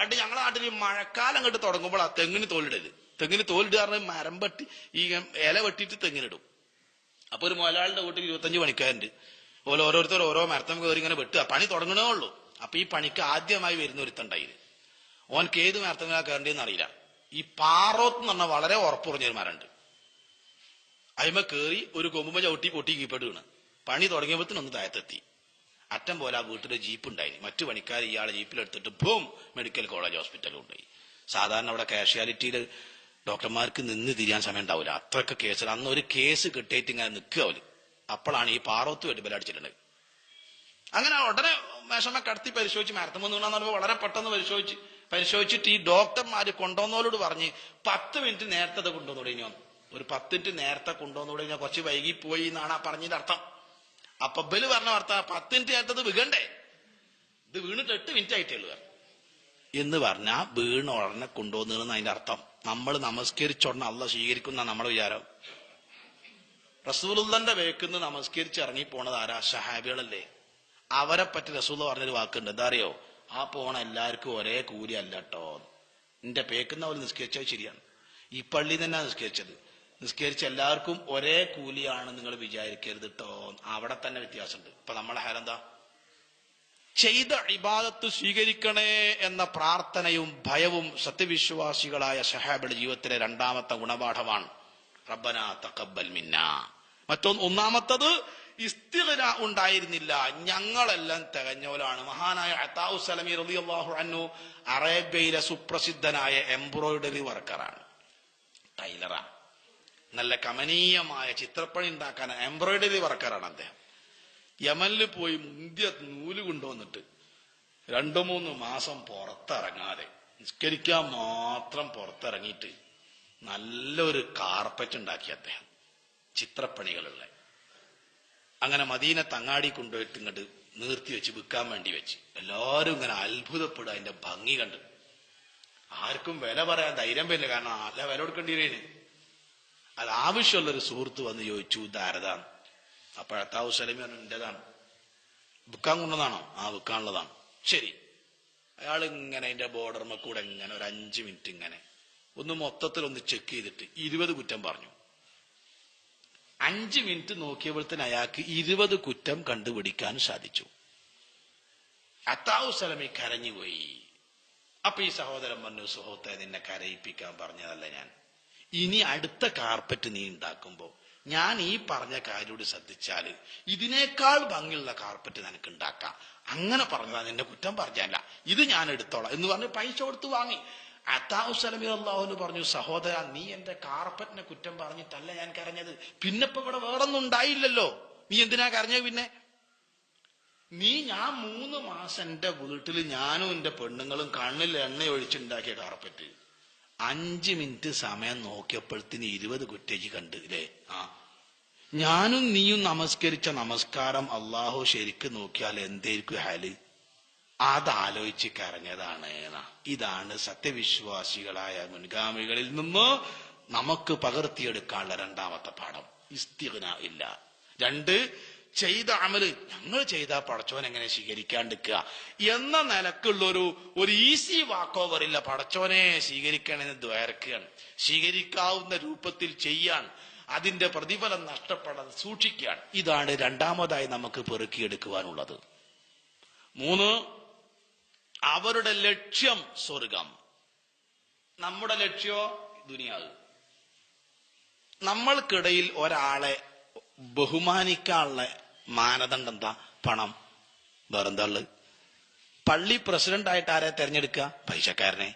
പണ്ട് ഞങ്ങളെ നാട്ടിൽ മഴക്കാലം അങ്ങോട്ട് തുടങ്ങുമ്പോൾ ആ തെങ്ങിന് തോലിടൽ. തെങ്ങിന് തോലിടുക പറഞ്ഞാൽ മരം വെട്ടി ഈ ഇല വെട്ടിയിട്ട് തെങ്ങിനിടും. അപ്പൊ ഒരു മുതലാളിന്റെ വീട്ടിൽ ഇരുപത്തഞ്ച് പണിക്കാരുണ്ട്. ഓരോ ഓരോരുത്തർ ഓരോ മരത്തം കയറി ഇങ്ങനെ വെട്ടുക. പണി തുടങ്ങണേ ഉള്ളൂ. അപ്പൊ ഈ പണിക്ക് ആദ്യമായി വരുന്ന ഒരുത്തുണ്ടായിന് ഓനക്ക് ഏത് മരത്തങ്ങളാ കയറേണ്ടതെന്ന് അറിയില്ല. ഈ പാറോത്ത് എന്ന് പറഞ്ഞാൽ വളരെ ഉറപ്പുറഞ്ഞൊരു മരമുണ്ട്. അതിമ കേറി ഒരു കൊമ്പുമ്പ ചവിട്ടി പൊട്ടി കീപ്പെട്ട് വീണ് പണി തുടങ്ങിയപ്പോഴത്തേനൊന്ന് താഴത്തെത്തി. അറ്റം പോലെ ആ വീട്ടിൽ ജീപ്പ് ഉണ്ടായി മറ്റു പണിക്കാർ ഇയാളെ ജീപ്പിലെടുത്തിട്ട് ബൂം മെഡിക്കൽ കോളേജ് ഹോസ്പിറ്റലിൽ ഉണ്ടായി സാധാരണ അവിടെ കാഷ്വാലിറ്റിയിൽ ഡോക്ടർമാർക്ക് നിന്ന് തിരിയാൻ സമയം ഉണ്ടാവില്ല അത്രയൊക്കെ കേസിൽ അന്ന് ഒരു കേസ് കിട്ടിയിട്ട് ഇങ്ങനെ നിൽക്കുക അവർ. അപ്പോഴാണ് ഈ പാറോത്ത് വേണ്ടി ബലടിച്ചിട്ടുണ്ട് അങ്ങനെ ഉടനെ വിഷമ കടത്തി പരിശോധിച്ച് മരത്തം വന്നു വളരെ പെട്ടെന്ന് പരിശോധിച്ച് പരിശോധിച്ചിട്ട് ഈ ഡോക്ടർമാര് കൊണ്ടുവന്നവരോട് പറഞ്ഞ് പത്ത് മിനിറ്റ് നേരത്തെ കൊണ്ടുവന്നു തുടങ്ങി ഒരു പത്ത് മിനിറ്റ് നേരത്തെ കൊണ്ടുവന്നു തുടങ്ങി കുറച്ച് വൈകി പോയി എന്നാണ് ആ പറഞ്ഞതിന്റെ അർത്ഥം. അപ്പൊ ബൽ പറഞ്ഞ വാർത്ത പത്ത് മിനിറ്റ് കേട്ടത് വീകണ്ടേ? ഇത് വീണിട്ട് എട്ട് മിനിറ്റ് ആയിട്ടേ ഉള്ളൂ എന്ന് പറഞ്ഞാ വീണ് ഉടനെ കൊണ്ടുവന്നു അതിന്റെ അർത്ഥം. നമ്മൾ നമസ്കരിച്ചോടനെ അല്ല സ്വീകരിക്കുന്ന നമ്മുടെ വിചാരം. റസൂലുള്ളന്റെ വേക്കുന്ന് നമസ്കരിച്ച് ഇറങ്ങി പോണത് ആരാ? ഷഹാബികളല്ലേ. അവരെ പറ്റി റസൂൽ പറഞ്ഞൊരു വാക്കുണ്ട്. എന്താ അറിയോ? ആ പോണ എല്ലാവർക്കും ഒരേ കൂലി അല്ല കേട്ടോ നിന്റെ പേക്കുന്ന പോലെ നിസ്കരിച്ചത് ശരിയാണ്. ഈ പള്ളി തന്നെ നിസ്കരിച്ചത്. നിസ്കരിച്ച എല്ലാവർക്കും ഒരേ കൂലിയാണ് നിങ്ങൾ വിചാരിക്കരുത് കേട്ടോ അവിടെ തന്നെ വ്യത്യാസമുണ്ട്. ഇപ്പൊ നമ്മളെ ഹാരെന്താ ചെയ്ത ഇബാദത്ത് സ്വീകരിക്കണേ എന്ന പ്രാർത്ഥനയും ഭയവും സത്യവിശ്വാസികളായ സഹാബിയുടെ ജീവിതത്തിലെ രണ്ടാമത്തെ ഗുണപാഠമാണ്. റബ്ബന തക്കബൽ മിന്ന. മറ്റൊന്ന് ഒന്നാമത്തത് ഇസ്തിഗ്ന ഉണ്ടായിരുന്നില്ല. ഞങ്ങളെല്ലാം തികഞ്ഞോലാണ് മഹാനായ അത്താഉ സലമി റളിയല്ലാഹു അന്നു അറേബ്യയിലെ സുപ്രസിദ്ധനായ എംബ്രോയിഡറി വർക്കറാണ്. ടൈലറാണ്. നല്ല കമനീയമായ ചിത്രപ്പണി ഉണ്ടാക്കാൻ എംബ്രോയിഡറി വർക്കറാണ് അദ്ദേഹം. യമനിൽ പോയി മുന്തിയ നൂൽ കൊണ്ടുവന്നിട്ട് രണ്ടു മൂന്ന് മാസം പുറത്തിറങ്ങാതെ നിസ്കരിക്കാൻ മാത്രം പുറത്തിറങ്ങിയിട്ട് നല്ലൊരു കാർപ്പറ്റ് ഉണ്ടാക്കി അദ്ദേഹം. ചിത്രപ്പണികളുള്ള അങ്ങനെ മദീനെ തങ്ങാടി കൊണ്ടുപോയിട്ട് ഇങ്ങോട്ട് നിർത്തി വെച്ച് വിൽക്കാൻ വേണ്ടി വെച്ച്. എല്ലാവരും ഇങ്ങനെ അത്ഭുതപ്പെടുക അതിന്റെ ഭംഗി കണ്ട്. ആർക്കും വില പറയാൻ ധൈര്യം വരില്ല കാരണം നല്ല വില കൊടുക്കേണ്ടി വരേന് അത് ആവശ്യമുള്ളൊരു സുഹൃത്ത് വന്ന് ചോദിച്ചു ഇതാരതാണ് അപ്പോഴത്താവ് സലമി പറഞ്ഞു എന്റേതാണ്. വിൽക്കാൻ കൊണ്ടതാണോ? ആ വിൽക്കാനുള്ളതാണ് ശരി. അയാൾ ഇങ്ങനെ അതിന്റെ ബോർഡർമ കൂടെ ഇങ്ങനെ ഒരു അഞ്ച് മിനിറ്റ് ഇങ്ങനെ ഒന്ന് മൊത്തത്തിൽ ഒന്ന് ചെക്ക് ചെയ്തിട്ട് ഇരുപത് കുറ്റം പറഞ്ഞു. അഞ്ച് മിനിറ്റ് നോക്കിയപ്പോഴത്തേന് അയാൾക്ക് ഇരുപത് കുറ്റം കണ്ടുപിടിക്കാൻ സാധിച്ചു. അത്താവു സലമി കരഞ്ഞുപോയി. അപ്പൊ ഈ സഹോദരൻ പറഞ്ഞു സുഹൃത്തെ നിന്നെ കരയിപ്പിക്കാൻ പറഞ്ഞതല്ല ഞാൻ. ഇനി അടുത്ത കാർപ്പറ്റ് നീ ഉണ്ടാക്കുമ്പോ ഞാൻ ഈ പറഞ്ഞ കാര്യോട് ശ്രദ്ധിച്ചാൽ ഇതിനേക്കാൾ ഭംഗിയുള്ള കാർപ്പറ്റ് നിനക്ക് ഉണ്ടാക്കാം. അങ്ങനെ പറഞ്ഞതാ നിന്റെ കുറ്റം പറഞ്ഞല്ല ഇത് ഞാൻ എടുത്തോളാം എന്ന് പറഞ്ഞ് പൈസ കൊടുത്ത് വാങ്ങി. അള്ളാഹുന് പറഞ്ഞു സഹോദര നീ എന്റെ കാർപ്പറ്റിനെ കുറ്റം പറഞ്ഞിട്ടല്ല ഞാൻ കരഞ്ഞത്. പിന്നെ ഇപ്പൊ ഇവിടെ വേറൊന്നും ഉണ്ടായില്ലല്ലോ. നീ എന്തിനാ കരഞ്ഞത് പിന്നെ? നീ ഞാൻ മൂന്ന് മാസം എന്റെ വീട്ടിൽ ഞാനും എന്റെ പെണ്ണുങ്ങളും കണ്ണിൽ എണ്ണ ഒഴിച്ചുണ്ടാക്കിയ കാർപ്പറ്റ് അഞ്ച് മിനിറ്റ് സമയം നോക്കിയപ്പോഴത്തിന് ഇരുപത് കുറ്റേജ് കണ്ട് ഇല്ലേ? ആ. ഞാനും നീയും നമസ്കരിച്ച നമസ്കാരം അള്ളാഹു ശരിക്ക് നോക്കിയാൽ എന്തായിരിക്കും ഹാൽ? അതാലോചിച്ച് കരഞ്ഞതാണ്. ഇതാണ് സത്യവിശ്വാസികളായ മുൻഗാമികളിൽ നിന്ന് നമുക്ക് പകർത്തിയെടുക്കാനുള്ള രണ്ടാമത്തെ പാഠം. ഇസ്തിഗ്ന ഇല്ല. രണ്ട് ചെയ്ത അമൽ ഞങ്ങൾ ചെയ്ത പടച്ചോൻ എങ്ങനെ സ്വീകരിക്കാണ്ടിരിക്കുക? എന്ന നിലക്കുള്ള ഒരു ഒരു ഈസി വാക്ക് പടച്ചോനെ സ്വീകരിക്കണമെന്ന് ദ്വയർക്കുകയാണ് സ്വീകരിക്കാവുന്ന രൂപത്തിൽ ചെയ്യാൻ അതിന്റെ പ്രതിഫലം നഷ്ടപ്പെടാതെ സൂക്ഷിക്കുകയാണ്. ഇതാണ് രണ്ടാമതായി നമുക്ക് പെറുക്കിയെടുക്കുവാനുള്ളത്. മൂന്ന് അവരുടെ ലക്ഷ്യം സ്വർഗം. നമ്മുടെ ലക്ഷ്യോ? ദുനിയാവ്. നമ്മൾക്കിടയിൽ ഒരാളെ ബഹുമാനിക്കാനുള്ള മാനദണ്ഡം എന്താ? പണം. വേറെന്താ ഉള്ളത്? പള്ളി പ്രസിഡന്റ് ആയിട്ട് ആരെ തെരഞ്ഞെടുക്കുക? പൈസക്കാരനെ.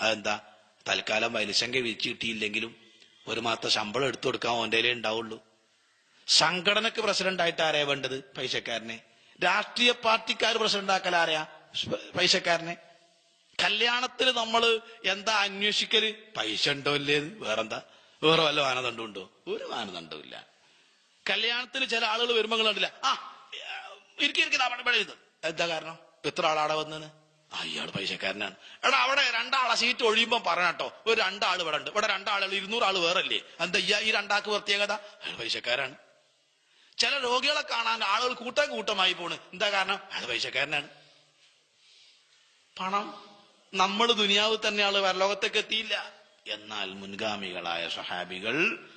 അതെന്താ? തൽക്കാലം വലിശങ്ക വിരിച്ചു കിട്ടിയില്ലെങ്കിലും ഒരു മാസത്തെ ശമ്പളം എടുത്തു കൊടുക്കാൻ ഓന്റെ ഉണ്ടാവുള്ളൂ. സംഘടനക്ക് പ്രസിഡന്റ് ആയിട്ട് ആരെയാ വേണ്ടത്? പൈസക്കാരനെ. രാഷ്ട്രീയ പാർട്ടിക്കാർ പ്രസിഡന്റ് ആക്കൽ ആരെയാ? പൈസക്കാരനെ. കല്യാണത്തിന് നമ്മൾ എന്താ അന്വേഷിക്കൽ? പൈസ ഉണ്ടോ ഇല്ലേ വേറെന്താ? വേറെ വല്ല മാനദണ്ഡം ഉണ്ടോ? ഒരു മാനദണ്ഡവും ഇല്ല. കല്യാണത്തിന് ചില ആളുകൾ വരുമ്പോൾ കണ്ടില്ല? ആ ഇരിക്കും അവിടെ ഇത് എന്താ കാരണം? എത്ര ആളാടെ വന്നത് ആ ഇയാൾ പൈസക്കാരനാണ്. എടാ അവിടെ രണ്ടാളെ സീറ്റ് ഒഴിയുമ്പോ പറഞ്ഞട്ടോ ഒരു രണ്ടാൾ ഇവിടെ ഉണ്ട്. ഇവിടെ രണ്ടാളുകൾ ഇരുന്നൂറ് ആൾ വേറല്ലേ എന്താ ഈ രണ്ടാൾക്ക് പ്രത്യേകത? അയാൾ പൈസക്കാരാണ്. ചില രോഗികളെ കാണാൻ ആളുകൾ കൂട്ടം കൂട്ടമായി പോണ്. എന്താ കാരണം? അയാൾ പൈസക്കാരനാണ്. പണം നമ്മൾ ദുനിയാവ് തന്നെയാണ് വരലോകത്തേക്ക് എത്തിയില്ല. എന്നാൽ മുൻഗാമികളായ സഹാബികൾ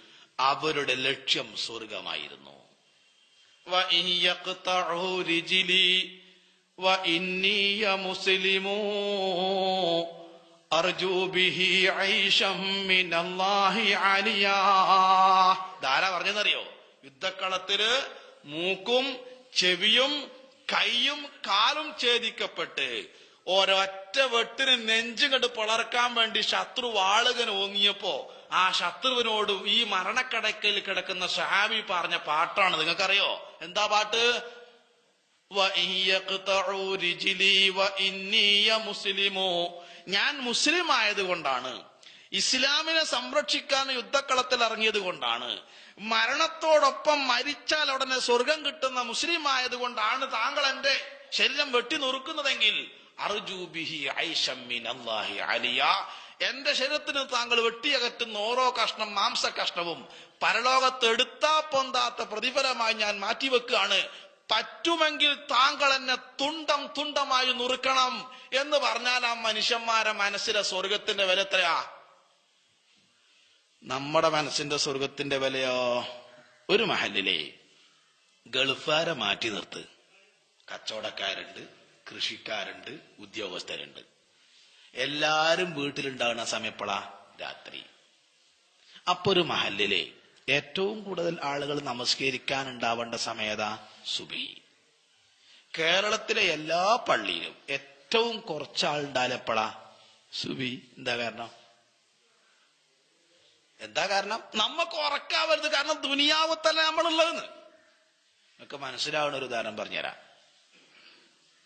അവരുടെ ലക്ഷ്യം സ്വർഗമായിരുന്നു ധാരാ പറഞ്ഞെന്നറിയോ യുദ്ധക്കളത്തിൽ മൂക്കും ചെവിയും കൈയും കാലും ഛേദിക്കപ്പെട്ട് ഒരൊറ്റ വെട്ടിന് നെഞ്ചുകണ്ട് പളർക്കാൻ വേണ്ടി ശത്രു വാളുകൻ ഓങ്ങിയപ്പോ ആ ശത്രുവിനോടും ഈ മരണക്കടക്കൽ കിടക്കുന്ന സഹാബി പറഞ്ഞ പാട്ടാണ്. നിങ്ങൾക്കറിയോ? എന്താ പാട്ട്? മുസ്ലിമോ. ഞാൻ മുസ്ലിം ആയത് കൊണ്ടാണ് ഇസ്ലാമിനെ സംരക്ഷിക്കാൻ യുദ്ധക്കളത്തിൽ ഇറങ്ങിയത് കൊണ്ടാണ് മരണത്തോടൊപ്പം മരിച്ചാൽ ഉടനെ സ്വർഗം കിട്ടുന്ന മുസ്ലിം ആയതുകൊണ്ടാണ് താങ്കൾ എന്റെ ശരീരം വെട്ടി നുറുക്കുന്നതെങ്കിൽ അർജൂബിഹി ഐഷമ്മിൻ അള്ളാഹി അലിയ. എന്റെ ശരീരത്തിന് താങ്കൾ വെട്ടിയകറ്റുന്ന ഓരോ കഷ്ണം മാംസ കഷ്ണവും പരലോകത്ത് എടുത്താ പൊന്താത്ത പ്രതിഫലമായി ഞാൻ മാറ്റിവെക്കുകയാണ്. പറ്റുമെങ്കിൽ താങ്കൾ എന്നെ തുണ്ടം തുണ്ടമായി നുറുക്കണം എന്ന് പറഞ്ഞാൽ ആ മനുഷ്യന്മാരെ മനസ്സിലെ സ്വർഗത്തിന്റെ വില എത്രയാ? നമ്മുടെ മനസ്സിന്റെ സ്വർഗത്തിന്റെ വിലയോ? ഒരു മഹലിലെ ഗൾഫാരെ മാറ്റി നിർത്ത്. കച്ചവടക്കാരുണ്ട് കൃഷിക്കാരുണ്ട് ഉദ്യോഗസ്ഥരുണ്ട്. എല്ലാരും വീട്ടിലുണ്ടാകുന്ന സമയപ്പള രാത്രി. അപ്പൊ ഒരു മഹല്ലിലെ ഏറ്റവും കൂടുതൽ ആളുകൾ നമസ്കരിക്കാൻ ഉണ്ടാവേണ്ട സമയത സുബി കേരളത്തിലെ എല്ലാ പള്ളിയിലും ഏറ്റവും കുറച്ച് ഉണ്ടാലപ്പള സുബി എന്താ കാരണം? എന്താ കാരണം? നമുക്ക് ഉറക്കാവരുത്. കാരണം ദുനിയാവ് തന്നെ നമ്മളുള്ളതെന്ന്. നമുക്ക് മനസ്സിലാവുന്ന ഒരു ഉദാഹരണം പറഞ്ഞുതരാം.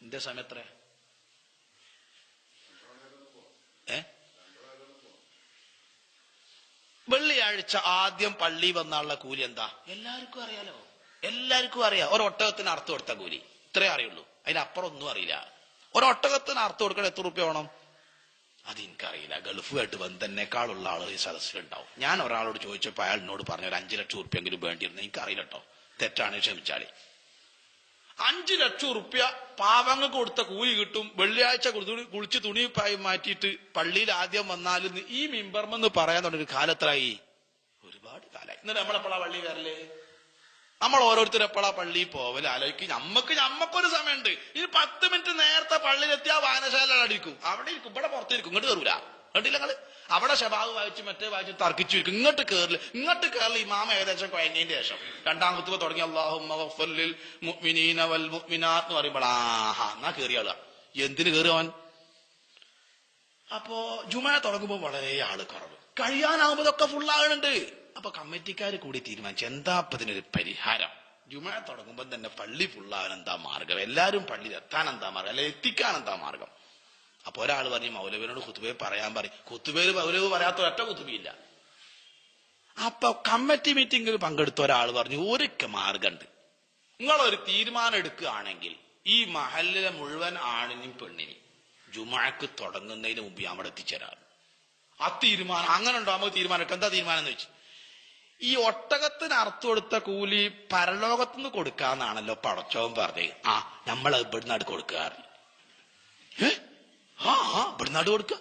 എന്റെ സമയത്ര വെള്ളിയാഴ്ച ആദ്യം പള്ളി വന്നാലുള്ള കൂലി എന്താ? എല്ലാവർക്കും അറിയാലോ. എല്ലാവർക്കും അറിയാം. ഒരൊട്ടകത്തിന് അർത്ഥം കൊടുത്ത കൂലി. ഇത്രേ അറിയുള്ളൂ. അതിനപ്പുറം ഒന്നും അറിയില്ല. ഒരൊട്ടകത്തിന് അർത്ഥം കൊടുക്കാൻ എത്ര റുപ്യ വേണം? അത് എനിക്കറിയില്ല ഗൾഫുമായിട്ട് ബന്ധനേക്കാളുള്ള ആളുകൾ ഈ സദസ്സിലുണ്ടാവും. ഞാൻ ഒരാളോട് ചോദിച്ചപ്പോൾ അയാൾ എന്നോട് പറഞ്ഞു ഒരു അഞ്ചു ലക്ഷം റുപ്യെങ്കിലും വേണ്ടിയിരുന്നു. എനിക്കറിയില്ല കേട്ടോ. തെറ്റാണ് ക്ഷമിച്ചാളി അഞ്ചു ലക്ഷം റുപ്യ പാവങ്ങൾക്ക് കൊടുത്ത കൂലി കിട്ടും. വെള്ളിയാഴ്ച കുളിച്ച് തുണി മാറ്റിയിട്ട് പള്ളിയിൽ ആദ്യം വന്നാലും ഈ മിമ്പർമെന്ന് പറയാൻ തുടങ്ങി കാലത്രായി ഒരുപാട് കാലായി. എന്നിട്ട് നമ്മളെപ്പോഴാ പള്ളി വരൽ നമ്മൾ ഓരോരുത്തരും എപ്പോഴാ പള്ളിയിൽ പോവൽ? ആലോചിക്കും. നമ്മക്ക് നമ്മക്കൊരു സമയമുണ്ട്. ഇനി പത്ത് മിനിറ്റ് നേരത്തെ പള്ളിയിലെത്തിയാ വായനശാല അടിക്കും അവിടെ ഇരിക്കും. ഇവിടെ പുറത്തിരിക്കും. ഇങ്ങോട്ട് കയറൂല. കണ്ടില്ല നിങ്ങൾ? അവിടെ ഷബാബ് വായിച്ച് മറ്റേ വായിച്ച് തർക്കിച്ചിരിക്കും ഇങ്ങോട്ട് കയറില്ല ഇങ്ങോട്ട് കയറില്ല ഇമാമ ഏകദേശം കൊയങ്ങിയതിന്റെ ശേഷം. രണ്ടാം കുത്തുക തുടങ്ങി. അള്ളാഹു മുഅ്മിനീന വൽ മുഅ്മിനാത്ത് എന്ന് പറയുമ്പോൾ ആഹാ എന്നാ കയറിയാള എന്തിന് കയറുവാൻ അപ്പോ ജുമ തുടങ്ങുമ്പോൾ വളരെ ആൾ കുറവ്. കഴിയാനാകുമ്പോ ഇതൊക്കെ ഫുള്ളാകുന്നുണ്ട് അപ്പൊ കമ്മിറ്റിക്കാർ കൂടി തീരുമാനിച്ചു. എന്താ ഇതിനൊരു പരിഹാരം? ജുമ തുടങ്ങുമ്പോൾ തന്നെ പള്ളി ഫുള്ളാകാൻ എന്താ മാർഗം? എല്ലാവരും പള്ളിയിൽ എത്താൻ എന്താ മാർഗം? അല്ലെ എത്തിക്കാൻ എന്താ മാർഗം? അപ്പൊ ഒരാൾ പറഞ്ഞു മൗലവിനോട് കുത്തുബേ പറയാൻ പറയും. കുത്തുബേര് മൗലവ് പറയാത്ത ഒറ്റ കുത്തുബിയില്ല അപ്പൊ കമ്മിറ്റി മീറ്റിംഗിൽ പങ്കെടുത്ത ഒരാൾ പറഞ്ഞു ഒരൊക്കെ മാർഗമുണ്ട് ഒരു തീരുമാനം എടുക്കുകയാണെങ്കിൽ ഈ മഹലിലെ മുഴുവൻ ആണിനും പെണ്ണിനും ജുമാക്ക് തുടങ്ങുന്നതിന് മുമ്പ് ഞാൻ അവിടെ എത്തിച്ചേരാം ആ തീരുമാനം അങ്ങനെ ഉണ്ടോ നമുക്ക് തീരുമാനം എന്താ തീരുമാനം എന്ന് വെച്ചു ഈ ഒട്ടകത്തിന് അർത്ഥം കൊടുത്ത കൂലി പരലോകത്തുനിന്ന് കൊടുക്കാന്നാണല്ലോ പടച്ചോൻ പറഞ്ഞത്. ആ നമ്മൾ ഇവിടുന്ന് അടുത്ത് കൊടുക്കാറ് ആ ഇവിടുന്ന് കൊടുക്കുക.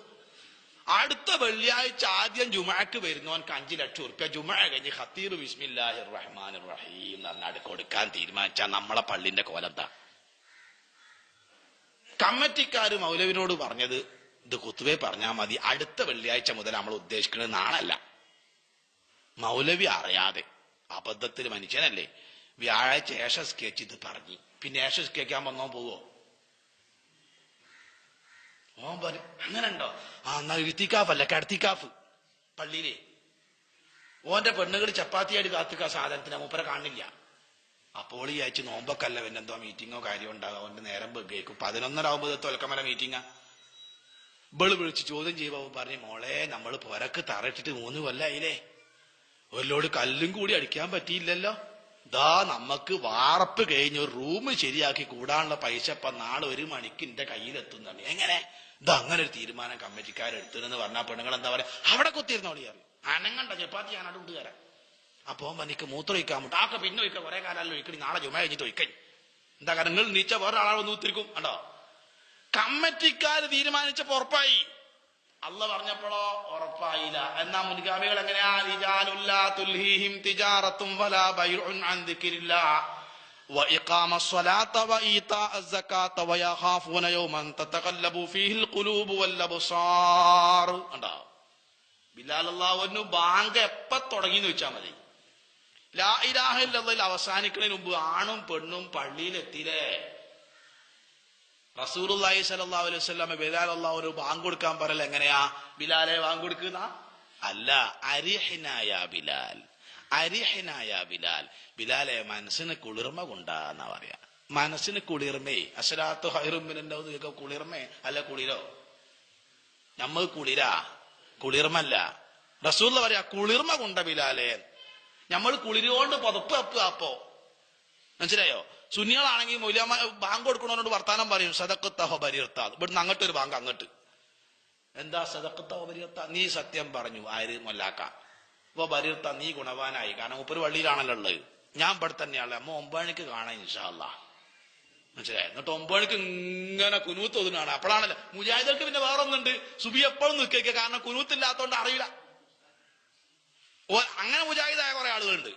അടുത്ത വെള്ളിയാഴ്ച ആദ്യം ജുമാക്ക് വരുന്നവൻക്ക് അഞ്ചു ലക്ഷം ഉറുപ്പ്യ. ജുമ കഴിഞ്ഞ് ഹത്തീർ ബിസ്മില്ലാഹി റഹ്മാൻ റഹീം എന്നാണ് കൊടുക്കാൻ തീരുമാനിച്ച നമ്മളെ പള്ളിന്റെ കോലെന്താ കമ്മിറ്റിക്കാർ മൗലവിനോട് പറഞ്ഞത് ഇത് കുത്തുവേ പറഞ്ഞാൽ മതി. അടുത്ത വെള്ളിയാഴ്ച മുതൽ നമ്മൾ ഉദ്ദേശിക്കുന്നത് നാളല്ല. മൗലവി അറിയാതെ. അബദ്ധത്തിൽ മനുഷ്യനല്ലേ. വ്യാഴാഴ്ച ഏഷ സ്കെച്ച് ഇത് പറഞ്ഞു. പിന്നെ ഏഷ സ്കെക്കാൻ വന്നോ പോവോ? ഓൻ പറയും അങ്ങനെ ഉണ്ടോ ആ എന്നാ ഇഴുത്തിക്കാഫ് അല്ല കടത്തിക്കാഫ്. പള്ളിയിലെ. ഓന്റെ പെണ്ണുകൾ ചപ്പാത്തിയായിട്ട് കാത്തുക്ക സാധനത്തിന് മൂപ്പര കാണില്ല അപ്പോൾ ഈ അയച്ച് നോമ്പൊക്കല്ല പിന്നെ എന്തോ മീറ്റിങ്ങോ കാര്യമുണ്ടാകും അവന്റെ നേരം കേൾക്കും പതിനൊന്നര ആകുമ്പോൾ തൊലക്കമല മീറ്റിങ്ങാ ഇവൾ വിളിച്ച് ചോദ്യം ചെയ്യുമ്പോ പറഞ്ഞു മോളെ നമ്മൾ പുരക്ക് തറയിട്ടിട്ട് മൂന്ന് കൊല്ലായില്ലേ. ഒല്ലോട് കല്ലും കൂടി അടിക്കാൻ പറ്റിയില്ലല്ലോ. ദാ നമുക്ക് വാറപ്പ് കഴിഞ്ഞ് ഒരു റൂം ശരിയാക്കി കൂടാനുള്ള പൈസ ഇപ്പൊ നാളെ ഒരു മണിക്ക് എന്റെ കയ്യിലെത്തുന്നതാണ്. എങ്ങനെ? ഇത് അങ്ങനെ ഒരു തീരുമാനം കമ്മിറ്റിക്കാരെടുത്തെന്ന് പറഞ്ഞാൽ പെണ്ണുങ്ങൾ എന്താ പറയാ? അവിടെ കുത്തിയിരുന്നോളി അനങ്ങണ്ട ചപ്പാത്തി ഞാൻ അവിടെ തരാം. അപ്പൊ എനിക്ക് മൂത്രം ഒഴിക്കാൻ മുട്ട ആക്കെ പിന്നെ ഒഴിക്കാം കുറെ കാലം ഒഴിക്കണി നാളെ ജുമ കഴിഞ്ഞിട്ട് ഒഴിക്കണി എന്താ കാരണം നിങ്ങൾ നീച്ച വേറെ ആളെ വന്ന് കുത്തിരിക്കും കണ്ടോ? കമ്മിറ്റിക്കാര് തീരുമാനിച്ചപ്പോ ഉറപ്പായി അല്ല പറഞ്ഞപ്പോഴോ ഉറപ്പായില്ല എന്നാ മുൻഗാമികൾ എങ്ങനെയാ റിജാലുല്ലാ തുൽഹീഹിം തിജാറത്തും വലാ ബൈഉൻ അൻ ദിക്രില്ലാ وإقام الصلاة وإيتاء الزكاة ويخافون يوما تتقلب فيه القلوب والأبصار കണ്ടോ ബിലാൽ അള്ളാഹുവിന് ബാങ്ക് എപ്പ തുടങ്ങി എന്ന് വെച്ചാൽ മതി ലാ ഇലാഹ ഇല്ലല്ലയിൽ അവസാനിക്കുന്നതിന് മുമ്പ് ആണും പെണ്ണും പള്ളിയിൽ റസൂലുള്ളാഹി സ്വല്ലല്ലാഹു അലൈഹി വസല്ലം ബിലാൽ അള്ളാഹു ഒരു ബാങ്ക് കൊടുക്കാൻ പറയൽ എങ്ങനെയാ? ബിലാലെ ബാങ്ക് കൊടുക്കുന്ന? അല്ല അരിഹിനായ ബിലാൽ. അരിഹിനായ ബിലാൽ. ബിലാലെ മനസ്സിന് കുളിർമ കൊണ്ടാന്നാ പറയാ. മനസ്സിന് കുളിർമേ. അസലാത്ത് ഹൈറുമ്മിനുണ്ടാവുന്ന കുളിർമേ. അല്ല കുളിരോ? നമ്മൾ കുളിരാ? കുളിർമല്ല. റസൂർ പറയാ കുളിർമ കൊണ്ട ബിലാലെ. നമ്മൾ കുളിരുകൊണ്ട് പുതപ്പ് അപ്പോ മനസ്സിലായോ? സുന്നികളാണെങ്കിൽ മൗല്യമ്മ ബാങ്ക് കൊടുക്കണവരോട് വർത്താനം പറയും സദക്കത്തഹോ ബരിയർത്താ ഇവിടുന്ന് അങ്ങോട്ട് ഒരു ബാങ്ക് അങ്ങോട്ട്. എന്താ സദക്കത്തഹോ ബരിയർത്ത നീ സത്യം പറഞ്ഞു ആര് മൊല്ലാക്ക? ഇപ്പൊ ബരിയർത്ത നീ ഗുണവാനായി. കാരണം ഉപ്പൊരു വള്ളിയിലാണല്ലോ ഉള്ളത്. ഞാൻ ഇവിടെ തന്നെയാണല്ലോ അമ്മ ഒമ്പണിക്ക് കാണാൻ ഇൻഷാല്ല മനസ്സിലായി? എന്നിട്ട് ഒമ്പണിക്ക് ഇങ്ങനെ കുനൂത്ത് ഒതുങ്ങാണ് അപ്പോഴാണല്ലോ. മുജാഹിദർക്ക് പിന്നെ വേറെ ഒന്നുണ്ട് സുബി എപ്പോഴും നിൽക്കുക കാരണം കുനൂത്തില്ലാത്തോണ്ട് അറിയില്ല. അങ്ങനെ മുജാഹിദായ കുറെ ആളുകളുണ്ട്.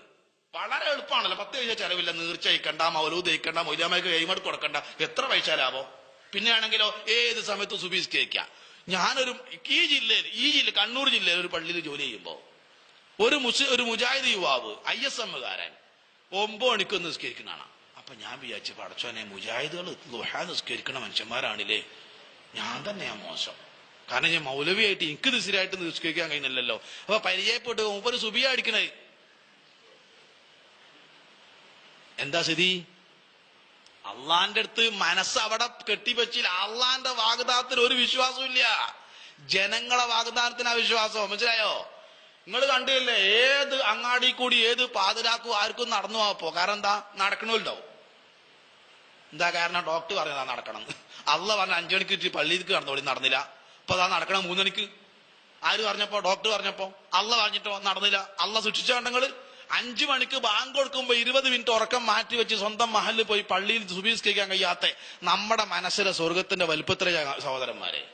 വളരെ എളുപ്പമാണല്ലോ. പത്ത് പൈസ ചെലവില്ല. നീർച്ച അയക്കണ്ട മൗലൂദ് അയക്കണ്ട മൊയ്ലാമയ്ക്ക് കൈമട്ട് കൊടുക്കണ്ട. എത്ര പൈസ ലാഭം? പിന്നെയാണെങ്കിലോ ഏത് സമയത്തും സുബീസ്കരിക്കാം ഞാനൊരു ഈ ജില്ലയിൽ ഈ ജില്ല കണ്ണൂർ ജില്ലയിൽ ഒരു പള്ളിയിൽ ജോലി ചെയ്യുമ്പോൾ ഒരു മുസ് ഒരു മുജാഹിദ് യുവാവ് ഐ എസ് എമ്മുകാരൻ ഒമ്പത് മണിക്ക് നിസ്കരിക്കുന്നതാണ് അപ്പൊ ഞാൻ വിചാരിച്ചു പടച്ചോനെ മുജാഹിദുകൾ ദുഹാ നിസ്കരിക്കുന്ന മനുഷ്യന്മാരാണില്ലേ? ഞാൻ തന്നെയാ മോശം. കാരണം ഞാൻ മൗലവിയായിട്ട് എനിക്ക് നിസ്സരായിട്ട് നിസ്കരിക്കാൻ കഴിയുന്നില്ലല്ലോ അപ്പൊ പരിചയപ്പെട്ട് ഒമ്പത് സുബിയ അടിക്കണേ. എന്താ സ്ഥിതി? അള്ളാന്റെ അടുത്ത് മനസ്സ് അവിടെ കെട്ടിവെച്ചില്ല അള്ളാന്റെ വാഗ്ദാനത്തിൽ ഒരു വിശ്വാസവും ഇല്ല ജനങ്ങളെ വാഗ്ദാനത്തിന് ആ വിശ്വാസം. മനസ്സിലായോ? നിങ്ങൾ കണ്ടില്ലേ? ഏത് അങ്ങാടി കൂടി ഏത് പാതിരാക്കും ആർക്കും നടന്നു പോകാപ്പോ കാരണം എന്താ? നടക്കണമല്ലോ എന്താ കാരണം? ഡോക്ടർ പറഞ്ഞതാ നടക്കണം. അള്ള പറഞ്ഞ അഞ്ചു മണിക്ക് പള്ളിയിലേക്ക് നടന്നോളി നടന്നില്ല. അപ്പൊ അതാ നടക്കണം മൂന്ന് മണിക്ക്. ആര് പറഞ്ഞപ്പോ? ഡോക്ടർ പറഞ്ഞപ്പോ? അള്ള പറഞ്ഞിട്ടോ? നടന്നില്ല. അള്ള സൂക്ഷിച്ചുണ്ടെങ്കിൽ അഞ്ചു മണിക്ക് ബാങ്ക് കൊടുക്കുമ്പോ ഇരുപത് മിനിറ്റ് ഉറക്കം മാറ്റി വെച്ച് സ്വന്തം മഹലിൽ പോയി പള്ളിയിൽ സുബീസ്കരിക്കാൻ കഴിയാത്ത നമ്മുടെ മനസ്സിലെ സ്വർഗത്തിന്റെ വലുപ്പത്തിലെ സഹോദരന്മാരെ.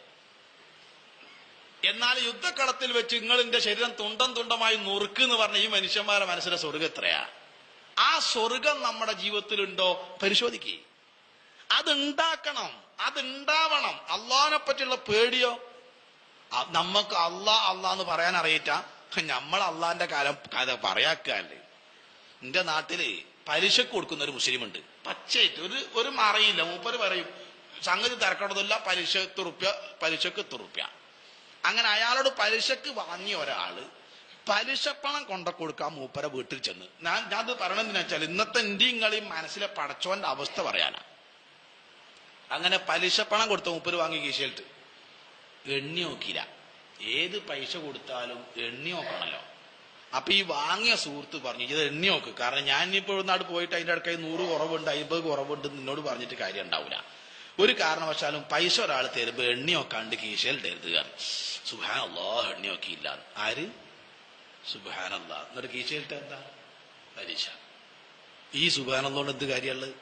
എന്നാൽ യുദ്ധക്കളത്തിൽ വെച്ച് നിങ്ങളിന്റെ ശരീരം തുണ്ടം തുണ്ടമായി നുറുക്ക് എന്ന് പറഞ്ഞ ഈ മനുഷ്യന്മാരുടെ മനസ്സിലെ സ്വർഗം എത്രയാ? ആ സ്വർഗം നമ്മുടെ ജീവിതത്തിലുണ്ടോ? പരിശോധിക്കേ. അതുണ്ടാക്കണം. അതുണ്ടാവണം. അള്ളാഹിനെ പറ്റിയുള്ള പേടിയോ നമുക്ക് അള്ളാ അള്ളാന്ന് പറയാൻ അറിയിട്ട നമ്മൾ അള്ളാന്റെ കാലം കഥ പറയാക്കല്ലേ? എന്റെ നാട്ടിൽ പലിശക്ക് കൊടുക്കുന്ന ഒരു മുസ്ലിം ഉണ്ട് പച്ചയായിട്ട് ഒരു ഒരു മറയില്ല. മൂപ്പര് പറയും സംഗതി തിരക്കണതല്ല പലിശ തുറുപ്യ പലിശക്ക് തുറുപ്യ അങ്ങനെ അയാളോട് പലിശക്ക് വാങ്ങിയ ഒരാൾ പലിശപ്പണം കൊണ്ട കൊടുക്കാൻ മൂപ്പര വീട്ടിൽ ചെന്ന്. ഞാൻ ഞാൻ അത് പറയണെന്ന് വെച്ചാൽ ഇന്നത്തെ ഇന്ത്യങ്ങളെയും മനസ്സിലെ പടച്ചോന്റെ അവസ്ഥ പറയാനാ. അങ്ങനെ പലിശപ്പണം കൊടുത്ത മൂപ്പര് വാങ്ങി കീശയിലിട്ട്. എണ്ണി നോക്കിയില്ല. ഏത് പൈസ കൊടുത്താലും എണ്ണി നോക്കണല്ലോ അപ്പൊ ഈ വാങ്ങിയ സുഹൃത്ത് പറഞ്ഞു ഇത് എണ്ണി നോക്ക്. കാരണം ഞാൻ ഇനിയിപ്പോ നാട് പോയിട്ട് അതിന്റെ അടുക്കായി നൂറ് കുറവുണ്ട് അമ്പത് കുറവുണ്ട് നിന്നോട് പറഞ്ഞിട്ട് കാര്യം ഉണ്ടാവില്ല ഒരു കാരണവശാലും പൈസ ഒരാൾ തരുമ്പോ എണ്ണി നോക്കാണ്ട് കീശയിൽ തരുതുക അള്ളാ എണ്ണി നോക്കിയില്ല ആര്? സുബാനല്ല എന്നിട്ട് കീശയിലിട്ട് എന്താ? പരീക്ഷ. ഈ സുബാനല്ലോണ്ട് എന്ത് കാര്യമുള്ളത്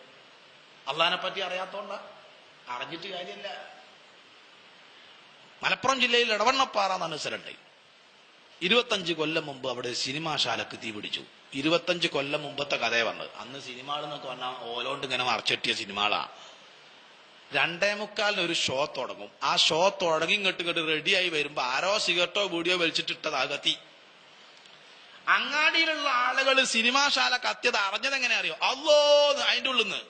അള്ളഹാനെ പറ്റി അറിയാത്തോണ്ട? അറിഞ്ഞിട്ട് കാര്യമില്ല. മലപ്പുറം ജില്ലയിൽ ഇടവണ്ണപ്പാറ എന്നാണ് സ്ഥലമുണ്ട് ഇരുപത്തഞ്ച് കൊല്ലം മുമ്പ് അവിടെ സിനിമാശാലക്ക് തീ പിടിച്ചു. ഇരുപത്തഞ്ച് കൊല്ലം മുമ്പത്തെ കഥയെ വന്നത്. അന്ന് സിനിമകൾ എന്നൊക്കെ പറഞ്ഞാൽ ഓലോണ്ട് ഇങ്ങനെ മറച്ചെട്ടിയ സിനിമകളാ രണ്ടേ മുക്കാലിന് ഒരു ഷോ തുടങ്ങും. ആ ഷോ തുടങ്ങി ഇങ്ങോട്ട് ഇങ്ങോട്ട് റെഡിയായി വരുമ്പോ ആരോ സിഗരറ്റോ വീഡിയോ വലിച്ചിട്ടിട്ടതാ അങ്ങാടിയിലുള്ള ആളുകൾ സിനിമാശാല കത്തിയത് അറിഞ്ഞത് എങ്ങനെ അറിയോ? അല്ലോ അതിന്റെ ഉള്ളിൽ നിന്ന്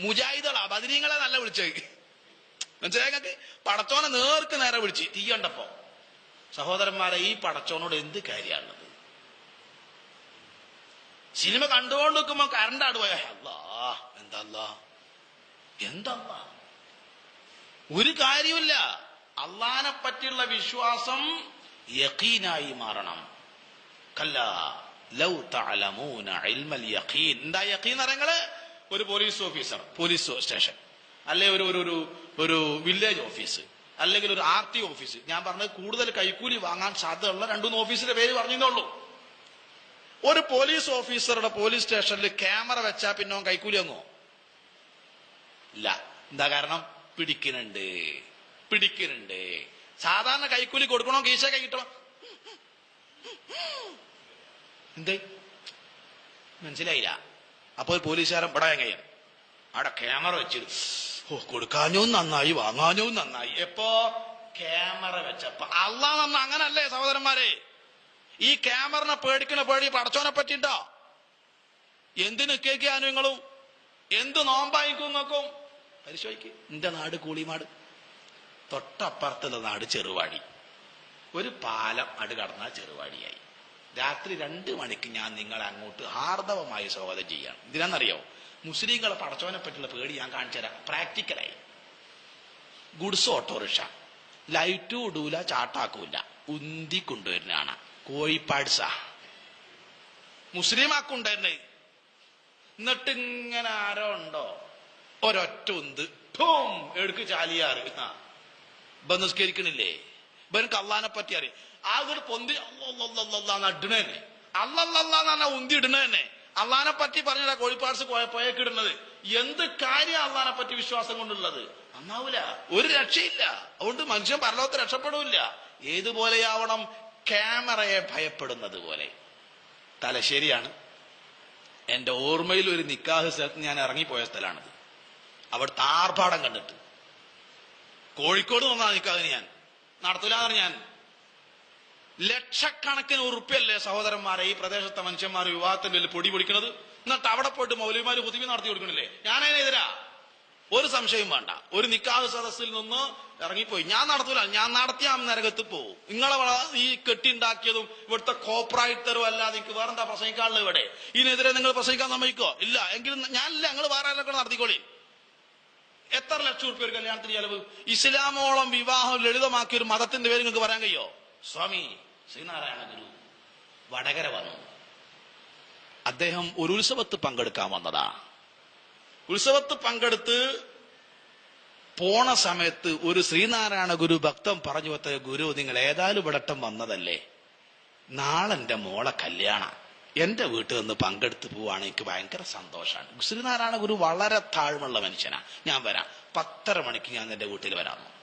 മുജാഹിദുകളാ ബദരീങ്ങളെ നല്ല വിളിച്ചത്. മനസ്സിലായി പടച്ചോനെ നേർക്ക് നേരെ വിളിച്ച് തീ കണ്ടപ്പോ? സഹോദരന്മാരെ ഈ പടച്ചോനോട് എന്ത് കാര്യമാണുള്ളത് സിനിമ കണ്ടുകൊണ്ട് നിൽക്കുമ്പോ കറണ്ട് ആട് പോയ അല്ലാ എന്താ? എന്താ? ഒരു കാര്യമില്ല അള്ളാനെ പറ്റിയുള്ള വിശ്വാസം യഖീനായി മാറണം. കല്ല ലൗ തഅലമൂന ഇൽമൽ യഖീൻ. എന്താ യഖീൻ അറിയങ്ങൾ ഒരു പോലീസ് ഓഫീസർ പോലീസ് സ്റ്റേഷൻ. അല്ലെ ഒരു ഒരു ഒരു വില്ലേജ് ഓഫീസ് അല്ലെങ്കിൽ ഒരു ആർ ടി ഓഫീസ് ഞാൻ പറഞ്ഞത് കൂടുതൽ കൈക്കൂലി വാങ്ങാൻ സാധ്യതയുള്ള രണ്ടുമൂന്ന് ഓഫീസിന്റെ പേര് പറഞ്ഞേ ഒരു പോലീസ് ഓഫീസറുടെ പോലീസ് സ്റ്റേഷനിൽ ക്യാമറ വെച്ചാ പിന്നെ കൈക്കൂലി വാങ്ങോ ഇല്ല. എന്താ കാരണം? പിടിക്കുന്നുണ്ട്. പിടിക്കുന്നുണ്ട്. സാധാരണ കൈക്കൂലി കൊടുക്കണോ? കീശ കൈ കിട്ടണം? എന്തേ? മനസ്സിലായില്ല. അപ്പോൾ പോലീസുകാരൻ കയ്യൻ അവിടെ ക്യാമറ വെച്ചിട്ട് ഓ കൊടുക്കാഞ്ഞോ നന്നായി വാങ്ങാഞ്ഞോ നന്നായി. എപ്പോ? ക്യാമറ വെച്ചപ്പോ. അള്ളാ നന്ന അങ്ങനല്ലേ സഹോദരന്മാരെ? ഈ ക്യാമറിനെ പേടിക്കണ പേടി പടച്ചോനെ പറ്റിണ്ടോ? എന്തിന് കേക്കാനും നിങ്ങളും? എന്ത് നോമ്പായിക്കും നോക്കും പരിശോധിക്ക്. എന്റെ നാട് കൂളിമാട്. തൊട്ടപ്പുറത്തുള്ള നാട് ചെറുവാടി. ഒരു പാലം അട് കടന്നാൽ ചെറുവാടിയായി. രാത്രി രണ്ട് മണിക്ക് ഞാൻ നിങ്ങളെ അങ്ങോട്ട് ഹാർദവമായി സ്വാഗതം ചെയ്യാണ് ഇതിനെന്നറിയോ? മുസ്ലിങ്ങളെ പടച്ചവനെ പറ്റിയുള്ള പേടി ഞാൻ കാണിച്ചു തരാം. പ്രാക്ടിക്കലായി ഗുഡ്സ് ഓട്ടോറിക്ഷ ലൈറ്റും ഇടൂല ചാട്ടാക്കൂല. ഉന്തി കൊണ്ടുവരുന്നതാണ്. കോഴിപ്പാട്സ മുസ്ലിം ആക്കുണ്ടായിരുന്നേ എന്നിട്ട് ഇങ്ങനെ ആരോ ഉണ്ടോ? ഒരൊറ്റ ഉന്ത്. ഠോം എടുക്ക് ചാലിയാറ്. ആ. ഇപ്പൊ നിസ്കരിക്കണില്ലേ? ഇവനക്ക് അള്ളഹാനെ പറ്റി അറിയാം ആ ഒരു പൊന്തി നടുണ തന്നെ അല്ലല്ലാന്ന ഉന്തി ഇടണ തന്നെ അള്ളഹാനെ പറ്റി പറഞ്ഞതാ കോഴിപ്പാട്സ് പോയക്കിടുന്നത് എന്ത് കാര്യം അള്ളഹാനെ പറ്റി വിശ്വാസം കൊണ്ടുള്ളത്? നന്നാവൂല. ഒരു രക്ഷയില്ല. അതുകൊണ്ട് മനുഷ്യൻ പരലോകത്ത് രക്ഷപ്പെടില്ല ഏതുപോലെയാവണം ക്യാമറയെ ഭയപ്പെടുന്നത് പോലെ. തലശ്ശേരിയാണ് എന്റെ ഓർമ്മയിൽ ഒരു നിക്കാഹ് സ്ഥലത്ത് ഞാൻ ഇറങ്ങിപ്പോയ സ്ഥലമാണിത്. അവിടുത്തെ ആർഭാടം കണ്ടിട്ട്. കോഴിക്കോട് വന്നാ നിക്കാഹിന് ഞാൻ. നടത്തൂലെന്ന് ഞാൻ. ലക്ഷക്കണക്കിന് ഉറുപ്പ്യല്ലേ സഹോദരന്മാരെ ഈ പ്രദേശത്തെ മനുഷ്യന്മാർ വിവാഹത്തിന്റെ പേരിൽ പൊടി പൊടിക്കുന്നത്? എന്നിട്ട് അവിടെ പോയിട്ട് മൗലിമാര് പുതുവി നടത്തി കൊടുക്കണില്ലേ ഞാനതിനെതിരാ ഒരു സംശയം വേണ്ട. ഒരു നിക്കാഹ് സദസ്സിൽ നിന്ന് ഇറങ്ങിപ്പോയി. ഞാൻ നടത്തൂല. ഞാൻ നടത്തിയ നരകത്ത് പോവും നിങ്ങളെ ഈ കെട്ടിണ്ടാക്കിയതും ഇവിടുത്തെ കോപ്പറേറ്ററും അല്ലാതെ എനിക്ക് വേറെന്താ പ്രസംഗിക്കാനുള്ളത് ഇവിടെ? ഇതിനെതിരെ നിങ്ങൾ പ്രസംഗിക്കാൻ സമ്മതിക്കോ? ഇല്ല. എങ്കിലും ഞാനില്ല ഞങ്ങൾ വേറെ ആരെങ്കിലും നടത്തിക്കോളി. എത്ര ലക്ഷം റുപ്യ ഒരു കല്യാണത്തിന് ചെലവ്? ഇസ്ലാമോളം വിവാഹം ലളിതമാക്കിയ ഒരു മതത്തിന്റെ പേര് നിങ്ങൾക്ക് പറയാൻ കഴിയോ? സ്വാമി ശ്രീനാരായണ ഗുരു വടകര വന്നു. അദ്ദേഹം ഒരു ഉത്സവത്ത് പങ്കെടുക്കാൻ വന്നതാ. ഉത്സവത്ത് പങ്കെടുത്ത് പോണ സമയത്ത് ഒരു ശ്രീനാരായണ ഗുരു ഭക്തം പറഞ്ഞു വത്ത ഗുരു നിങ്ങൾ ഏതായാലും ഇവിടട്ടം വന്നതല്ലേ? നാളെന്റെ മോളെ കല്യാണ. എന്റെ വീട്ടിൽ നിന്ന് പങ്കെടുത്ത് പോവാണ്. എനിക്ക് ഭയങ്കര സന്തോഷമാണ് ശ്രീനാരായണ ഗുരു വളരെ താഴ്മുള്ള മനുഷ്യനാ. ഞാൻ വരാം. പത്തര മണിക്ക് ഞാൻ എന്റെ വീട്ടിൽ വരാമെന്നു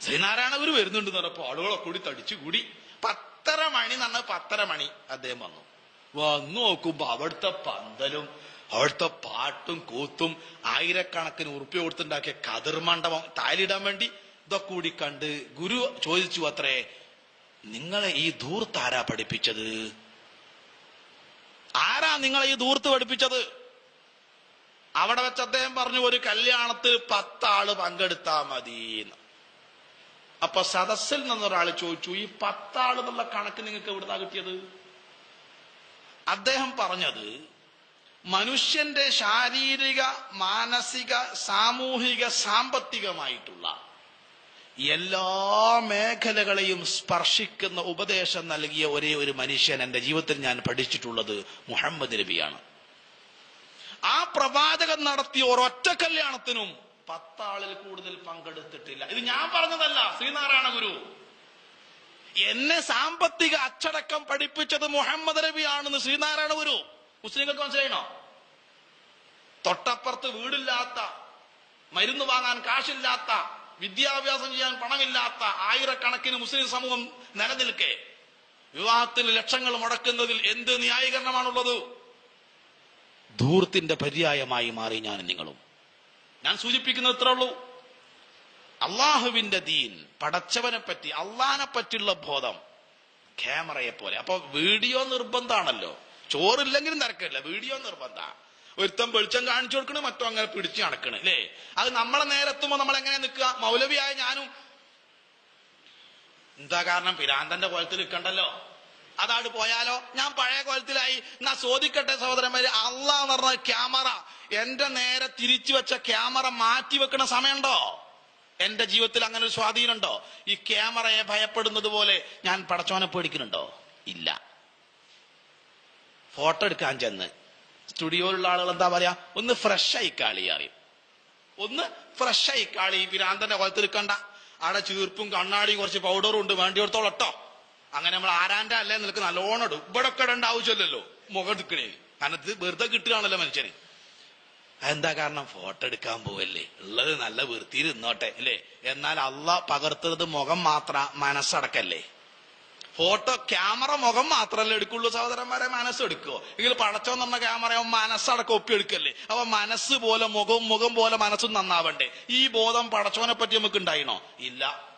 ശ്രീനാരായണ ഗുരു വരുന്നുണ്ട് പറഞ്ഞപ്പോ ആളുകളൊക്കെ കൂടി തടിച്ചു കൂടി പത്തര മണി നന്ന പത്തര മണി അദ്ദേഹം വന്നു. വന്നു നോക്കുമ്പോ അവിടുത്തെ പന്തലും അവിടുത്തെ പാട്ടും കൂത്തും ആയിരക്കണക്കിന് ഉറുപ്പ്യ കൊടുത്തുണ്ടാക്കിയ കതിർമണ്ഡപം താലിടാൻ വേണ്ടി ഇതൊക്കെ കൂടി കണ്ട് ഗുരു ചോദിച്ചു അത്രേ നിങ്ങളെ ഈ ദൂർത്ത് ആരാ പഠിപ്പിച്ചത്? ആരാ നിങ്ങളെ ഈ ദൂർത്ത് പഠിപ്പിച്ചത്? അവിടെ വെച്ച് അദ്ദേഹം പറഞ്ഞു ഒരു കല്യാണത്തിൽ പത്താൾ പങ്കെടുത്താ മതിന്ന്. അപ്പൊ സദസ്സിൽ നിന്നൊരാൾ ചോദിച്ചു ഈ പത്താൾ എന്നുള്ള കണക്ക് നിങ്ങൾക്ക് എവിടുന്നാ കിട്ടിയത്? അദ്ദേഹം പറഞ്ഞത് മനുഷ്യന്റെ ശാരീരിക മാനസിക സാമൂഹിക സാമ്പത്തികമായിട്ടുള്ള എല്ലാ മേഖലകളെയും സ്പർശിക്കുന്ന ഉപദേശം നൽകിയ ഒരേ ഒരു മനുഷ്യൻ എന്റെ ജീവിതത്തിൽ ഞാൻ പഠിച്ചിട്ടുള്ളത് മുഹമ്മദ് നബിയാണ്. ആ പ്രവാചകൻ നടത്തിയ ഒരൊറ്റ കല്യാണത്തിനും പത്താളിൽ കൂടുതൽ പങ്കെടുത്തിട്ടില്ല. ഇത് ഞാൻ പറഞ്ഞതല്ല. ശ്രീനാരായണ ഗുരു. എന്നെ സാമ്പത്തിക അച്ചടക്കം പഠിപ്പിച്ചത് മുഹമ്മദ് നബിയാണെന്ന് ശ്രീനാരായണ ഗുരു. മുസ്ലിങ്ങൾക്ക് മനസ്സിലായിണോ? തൊട്ടപ്പുറത്ത് വീടില്ലാത്ത മരുന്ന് വാങ്ങാൻ കാശില്ലാത്ത വിദ്യാഭ്യാസം ചെയ്യാൻ പണമില്ലാത്ത ആയിരക്കണക്കിന് മുസ്ലിം സമൂഹം നിലനിൽക്കെ വിവാഹത്തിന് ലക്ഷങ്ങൾ മുടക്കുന്നതിൽ എന്ത് ന്യായീകരണമാണുള്ളത്? ധൂർത്തിന്റെ പര്യായമായി മാറി ഞാൻ നിങ്ങളും. ഞാൻ സൂചിപ്പിക്കുന്നത് ഇത്രേ ഉള്ളൂ. അള്ളാഹുവിന്റെ ദീൻ പടച്ചവനെ പറ്റി അള്ളാഹിനെ പറ്റിയുള്ള ബോധം ക്യാമറയെ പോലെ. അപ്പൊ വീഡിയോ നിർബന്ധമാണല്ലോ. ചോറില്ലെങ്കിലും തിരക്കില്ല. വീഡിയോ നിർബന്ധ ഒരുത്തം വെളിച്ചം കാണിച്ചു കൊടുക്കണേ മറ്റോ അങ്ങനെ പിടിച്ചു നടക്കണേ അല്ലേ? അത് നമ്മളെ നേരെത്തുമ്പോ നമ്മൾ എങ്ങനെ നിൽക്കുക? മൗലവിയായ ഞാനും. എന്താ കാരണം? പിരാന്തന്റെ കോലത്തിൽ നിൽക്കണ്ടല്ലോ. അതാട് പോയാലോ? ഞാൻ പഴയ കോലത്തിലായി. എന്നാ ചോദിക്കട്ടെ സഹോദരന്മാര് അള്ളാ എന്ന് പറഞ്ഞ ക്യാമറ. എന്റെ നേരെ തിരിച്ചു വെച്ച ക്യാമറ മാറ്റി വെക്കണ സമയമുണ്ടോ? എന്റെ ജീവിതത്തിൽ അങ്ങനെ ഒരു സ്വാധീനമുണ്ടോ? ഈ ക്യാമറയെ ഭയപ്പെടുന്നത് പോലെ ഞാൻ പടച്ചോനെ പേടിക്കുന്നുണ്ടോ? ഇല്ല. ഫോട്ടോ എടുക്കാൻ ചെന്ന്. സ്റ്റുഡിയോയിലുള്ള ആളുകൾ എന്താ പറയാ? ഒന്ന് ഫ്രഷ് ആയി കാളി അറിയും. ഒന്ന് ഫ്രഷ് ആയി കാളി. പിരാന്തന്റെ കുളത്തിൽ കണ്ട. അവിടെ ചീർപ്പും കണ്ണാടിയും കുറച്ച് പൗഡറും ഉണ്ട്. വേണ്ടിയോടത്തോളം ഇട്ടോ അങ്ങനെ നമ്മൾ ആരാന്റെ അല്ലേ നിൽക്ക് നല്ലോണം ഇടും. ഇവിടെ ഒക്കെ ഇടേണ്ട ആവശ്യമില്ലല്ലോ മുഖം എടുക്കണേ. കാരണം വെറുതെ കിട്ടുകയാണല്ലോ മനുഷ്യന്. എന്താ കാരണം? ഫോട്ടോ എടുക്കാൻ പോവല്ലേ. ഉള്ളത് നല്ല വൃത്തിയിൽ ഇന്നോട്ടെ അല്ലേ? എന്നാൽ അല്ല പകർത്തുന്നത് മുഖം മാത്ര മനസ്സടക്കല്ലേ. ഫോട്ടോ ക്യാമറ മുഖം മാത്രമല്ലേ എടുക്കുള്ളൂ സഹോദരന്മാരെ മനസ്സെടുക്കോ എങ്കിൽ പടച്ചോ എന്ന ക്യാമറ മനസ്സടക്കം ഒപ്പി എടുക്കല്ലേ. അപ്പൊ മനസ്സ് പോലെ മുഖവും മുഖം പോലെ മനസ്സും നന്നാവണ്ടേ. ഈ ബോധം പടച്ചോനെ പറ്റി നമുക്ക് ഉണ്ടായിണോ? ഇല്ല.